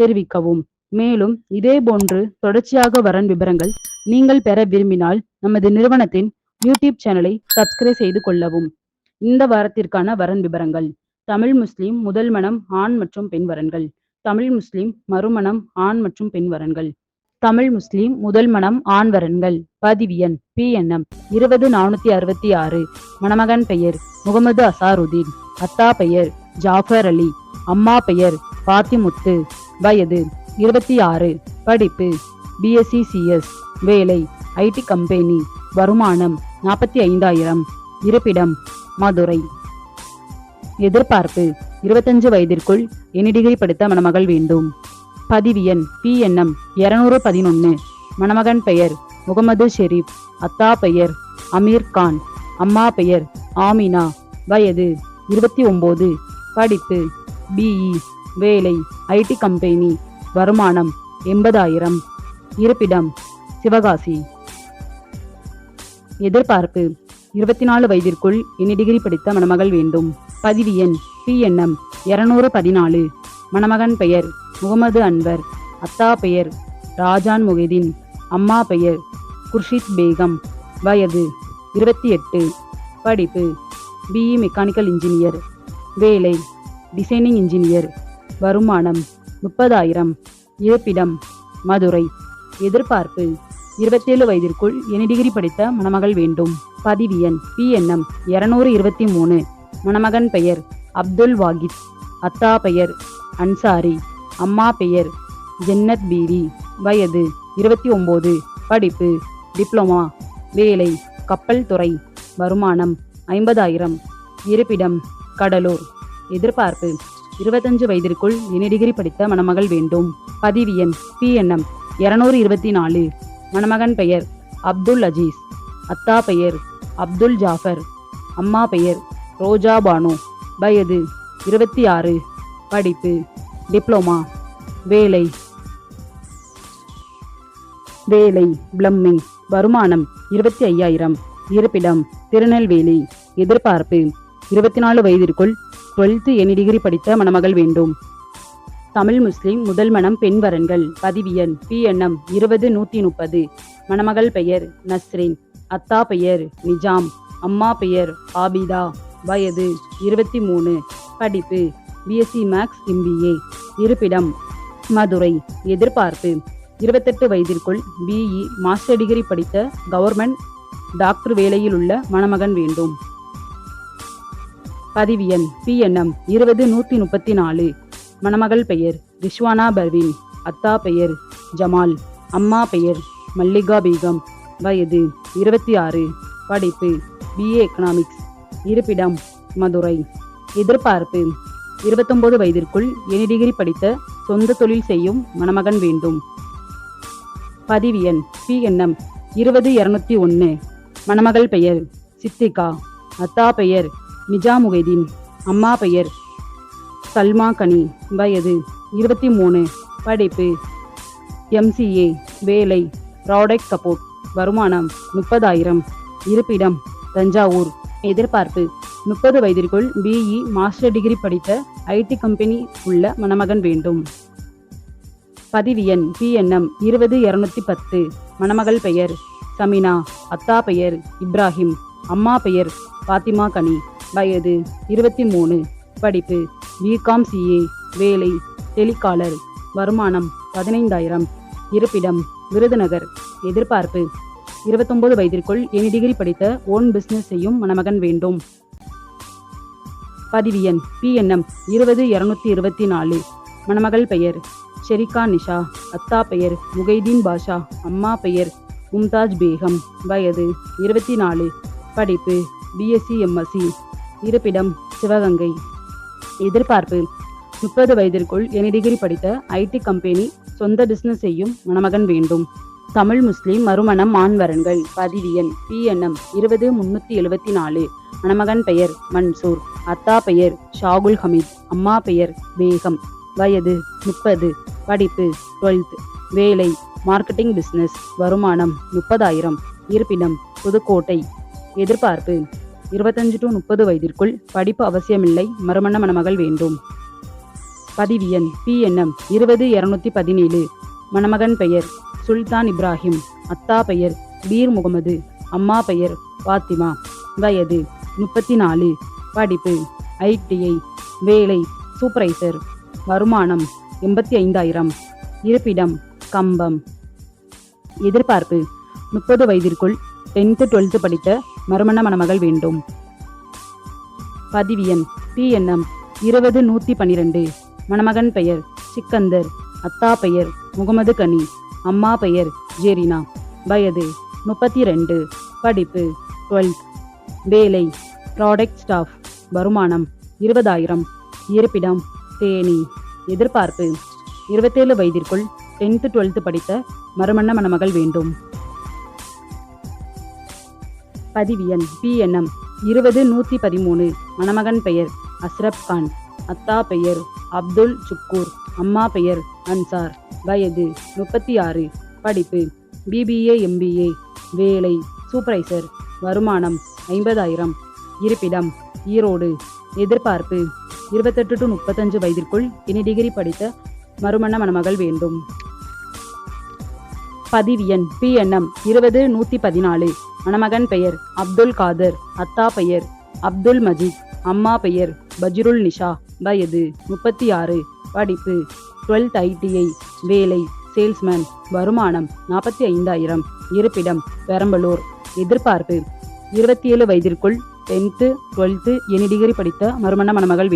தெரிவிக்கவும். மேலும் இதே போன்று தொடர்ச்சியாக வரன் விவரங்கள் நீங்கள் பெற விரும்பினால் நமது நிறுவனத்தின் யூடியூப் சேனலை சப்ஸ்கிரைப் செய்து கொள்ளவும். இந்த வாரத்திற்கான வரன் விவரங்கள் தமிழ் முஸ்லிம் முதல் மனம் ஆண் மற்றும் பெண் வரன்கள். தமிழ் முஸ்லிம் மறுமணம் ஆண் மற்றும் பெண் வரன்கள். தமிழ் முஸ்லிம் முதல் மனம் ஆண் வரன்கள். பதிவியன் பி என்எம் இருபது நானூத்தி அறுபத்தி ஆறு. மணமகன் பெயர் முகமது அசாருதீன். அத்தா பெயர் ஜாஃபர் அலி. அம்மா பெயர் பாத்திமுத்து. வயது இருபத்தி ஆறு படிப்பு பிஎஸ்சி சிஎஸ் வேலை. ஐடி கம்பெனி வருமானம் நாற்பத்தி ஐந்தாயிரம். இருப்பிடம். மதுரை. எதிர்பார்ப்பு. இருபத்தஞ்சு வயதிற்குள் எனி டிகிரி படித்த மணமகள் வேண்டும். பதிவு எண். பிஎன்எம் இருநூறு பதினொன்று மணமகன் பெயர். முகமது ஷெரீப். அத்தா பெயர். அமீர் கான். அம்மா பெயர். ஆமினா. வயது இருபத்தி ஒம்போது. படிப்பு. பிஇ வேலை ஐடி கம்பெனி வருமானம் எண்பதாயிரம். இருப்பிடம் சிவகாசி. எதிர்பார்ப்பு இருபத்தி நாலு வயதிற்குள் இனி டிகிரி படித்த மணமகள் வேண்டும். பதிவு எண் பிஎன்எம் இருநூறு பதினாலு. மணமகன் பெயர் முகமது அன்வர். அத்தா பெயர் ராஜான் முகைதீன். அம்மா பெயர் குர்ஷித் பேகம். வயது இருபத்தி எட்டு. படிப்பு பிஇ மெக்கானிக்கல் இன்ஜினியர் வேலை டிசைனிங் இன்ஜினியர் வருமானம் முப்பதாயிரம். இருப்பிடம் மதுரை. எதிர்பார்ப்பு இருபத்தேழு வயதிற்குள் எனி டிகிரி படித்த மணமகள் வேண்டும். பதிவு எண் பிஎன்எம் இருநூறு இருபத்தி மூணு. மணமகன் பெயர் அப்துல் வாகித். அத்தா பெயர் அன்சாரி. அம்மா பெயர் ஜென்னத் பீவி. வயது இருபத்தி ஒம்போது. படிப்பு டிப்ளமா. வேலை கப்பல் துறை. வருமானம் ஐம்பதாயிரம். இருப்பிடம் கடலூர். எதிர்பார்ப்பு இருபத்தஞ்சு வயதிற்குள் எனி டிகிரி படித்த மணமகள் வேண்டும். பதிவு எண் பிஎன்எம் இருநூறு இருபத்தி நாலு. மணமகன் பெயர் அப்துல் அஜீஸ். அத்தா பெயர் அப்துல் ஜாஃபர். அம்மா பெயர் ரோஜா பானு. வயது இருபத்தி ஆறு. படிப்பு டிப்ளோமா. வேலை. வேலை பிளம்மிங். வருமானம் இருபத்தி ஐயாயிரம். இருப்பிடம் திருநெல்வேலி. எதிர்பார்ப்பு இருபத்தி நாலு வயதிற்குள் டுவெல்த்து எனி டிகிரி படித்த மணமகள் வேண்டும். தமிழ் முஸ்லிம் முதல் மணம் பெண் வரன்கள் பதிவியன் பிஎன்எம் இருபது நூற்றி முப்பது. மணமகள் பெயர் நஸ்ரின் அத்தா பெயர் நிஜாம் அம்மா பெயர் ஆபிதா வயது இருபத்தி மூணு. படிப்பு பிஎஸ்சி மேக்ஸ் எம்பிஏ இருப்பிடம் மதுரை. எதிர்பார்ப்பு இருபத்தெட்டு வயதிற்குள் பிஇ மாஸ்டர் டிகிரி படித்த கவர்மெண்ட் டாக்டர் வேலையில் உள்ள மணமகன் வேண்டும். பதிவு எண் பிஎன்எம் இருபது நூற்றி முப்பத்தி நாலு மணமகள் பெயர் ரிஷ்வானா பர்வீன். அத்தா பெயர் ஜமால். அம்மா பெயர் மல்லிகா பேகம். வயது இருபத்தி ஆறு. படிப்பு பிஏ எக்கனாமிக்ஸ் இருப்பிடம் மதுரை. எதிர்பார்ப்பு இருபத்தொன்பது வயதிற்குள் எனி டிகிரி படித்த சொந்த தொழில் செய்யும் மணமகன் வேண்டும். பதிவு எண் பிஎன்எம் இருபது இருநூத்தி ஒன்று மணமகள் பெயர் சித்திகா. அத்தா பெயர் நிஜாமுகைதீன் அம்மா பெயர் சல்மா கனி வயது இருபத்தி மூணு படிப்பு எம்சிஏ வேலை ப்ராடக்ட் சப்போர்ட் வருமானம் முப்பதாயிரம் இருப்பிடம் தஞ்சாவூர். எதிர்பார்ப்பு முப்பது வயதிற்குள் பிஇ மாஸ்டர் டிகிரி படித்த ஐடி கம்பெனி உள்ள மணமகன் வேண்டும். பதிவு எண் பிஎன்எம் இருபது இருநூத்தி பத்து மணமகள் பெயர் சமினா அத்தா பெயர் இப்ராஹிம் அம்மா பெயர் பாத்திமா கனி. வயது இருபத்தி மூணு படிப்பு பிகாம் சிஏ வேலை. டெலிகாலர். வருமானம் பதினைந்தாயிரம். இருப்பிடம். விருதுநகர். எதிர்பார்ப்பு. இருபத்தொன்பது வயதிற்குள் எனி டிகிரி படித்த ஓன் பிஸ்னஸ் செய்யும் மணமகன் வேண்டும். பதிவு எண். பிஎன்எம் இருபது இருநூத்தி இருபத்தி நாலு மணமகள் பெயர். ஷெரிகா நிஷா. அத்தா பெயர். முகைதீன் பாஷா. அம்மா பெயர். மும்தாஜ் பேகம். வயது இருபத்தி நாலு படிப்பு பிஎஸ்சி எம்எஸ்சி இருப்பிடம் சிவகங்கை. எதிர்பார்ப்பு. முப்பது வயதிற்குள் எனி டிகிரி படித்த ஐடி கம்பெனி சொந்த பிசினஸ் செய்யும் மணமகன் வேண்டும். தமிழ் முஸ்லீம் மறுமணம் மான்வரன்கள் பதிவு எண் பிஎன்எம் இருபது முன்னூத்தி எழுபத்தி நாலு மணமகன் பெயர் மன்சூர். அத்தா பெயர் ஷாகுல் ஹமீத். அம்மா பெயர் பேகம் வயது முப்பது. படிப்பு டுவெல்த். வேலை மார்க்கெட்டிங் பிஸ்னஸ் வருமானம் முப்பதாயிரம். இருப்பிடம் புதுக்கோட்டை. எதிர்பார்ப்பு. இருபத்தஞ்சு டு முப்பது வயதிற்குள் படிப்பு அவசியமில்லை. மறுமண மணமகள் வேண்டும். பதிவு எண் பிஎன்எம் இருபது இருநூத்தி பதினேழு. மணமகன் பெயர் சுல்தான் இப்ராஹிம். அத்தா பெயர் பீர் முகமது. அம்மா பெயர் பாத்திமா. வயது முப்பத்தி நாலு படிப்பு ஐடிஐ வேலை சூப்பரைசர். வருமானம் எண்பத்தி ஐந்தாயிரம் இருப்பிடம் கம்பம். எதிர்பார்ப்பு முப்பது வயதிற்குள் டென்த்து டுவெல்த்து படித்த மறுமண மணமகள் வேண்டும். பதிவு எண் பிஎன்எம் இருபது நூற்றி பன்னிரெண்டு மணமகன் பெயர் சிக்கந்தர். அத்தா பெயர் முகமது கனி. அம்மா பெயர் ஜெரினா. வயது முப்பத்தி ரெண்டு படிப்பு டுவெல்த். வேலை ப்ராடக்ட் ஸ்டாஃப் வருமானம் இருபதாயிரம். இருப்பிடம் தேனி. எதிர்பார்ப்பு இருபத்தேழு வயதிற்குள் டென்த்து டுவெல்த்து படித்த மறுமண மணமகள் வேண்டும். பதிவு எண் பிஎன்எம் இருபது நூற்றி பதிமூணு. மணமகன் பெயர். அஸ்ரப் கான். அத்தா பெயர். அப்துல் சுக்கூர். அம்மா பெயர். அன்சார். வயது முப்பத்தி ஆறு படிப்பு பிபிஏ எம்பிஏ வேலை. சூப்பரைசர். வருமானம் ஐம்பதாயிரம். இருப்பிடம். ஈரோடு. எதிர்பார்ப்பு. இருபத்தெட்டு டு முப்பத்தஞ்சு வயதிற்குள் இனி டிகிரி படித்த மறுமண மணமகள் வேண்டும். பதிவு எண் பிஎன்எம் இருபது நூற்றி பதினாலு. மணமகன் பெயர் அப்துல் காதர் அத்தா பெயர் அப்துல் மஜீத் அம்மா பெயர் பஜ்ருல் நிஷா. வயது முப்பத்தி ஆறு படிப்பு டுவெல்த் ஐடிஐ வேலை சேல்ஸ்மேன் வருமானம் நாற்பத்தி ஐந்தாயிரம் இருப்பிடம் பெரம்பலூர். எதிர்பார்ப்பு இருபத்தி ஏழு வயதிற்குள் டென்த்து டுவெல்த்து எனி டிகிரி படித்த மறுமண மணமகள்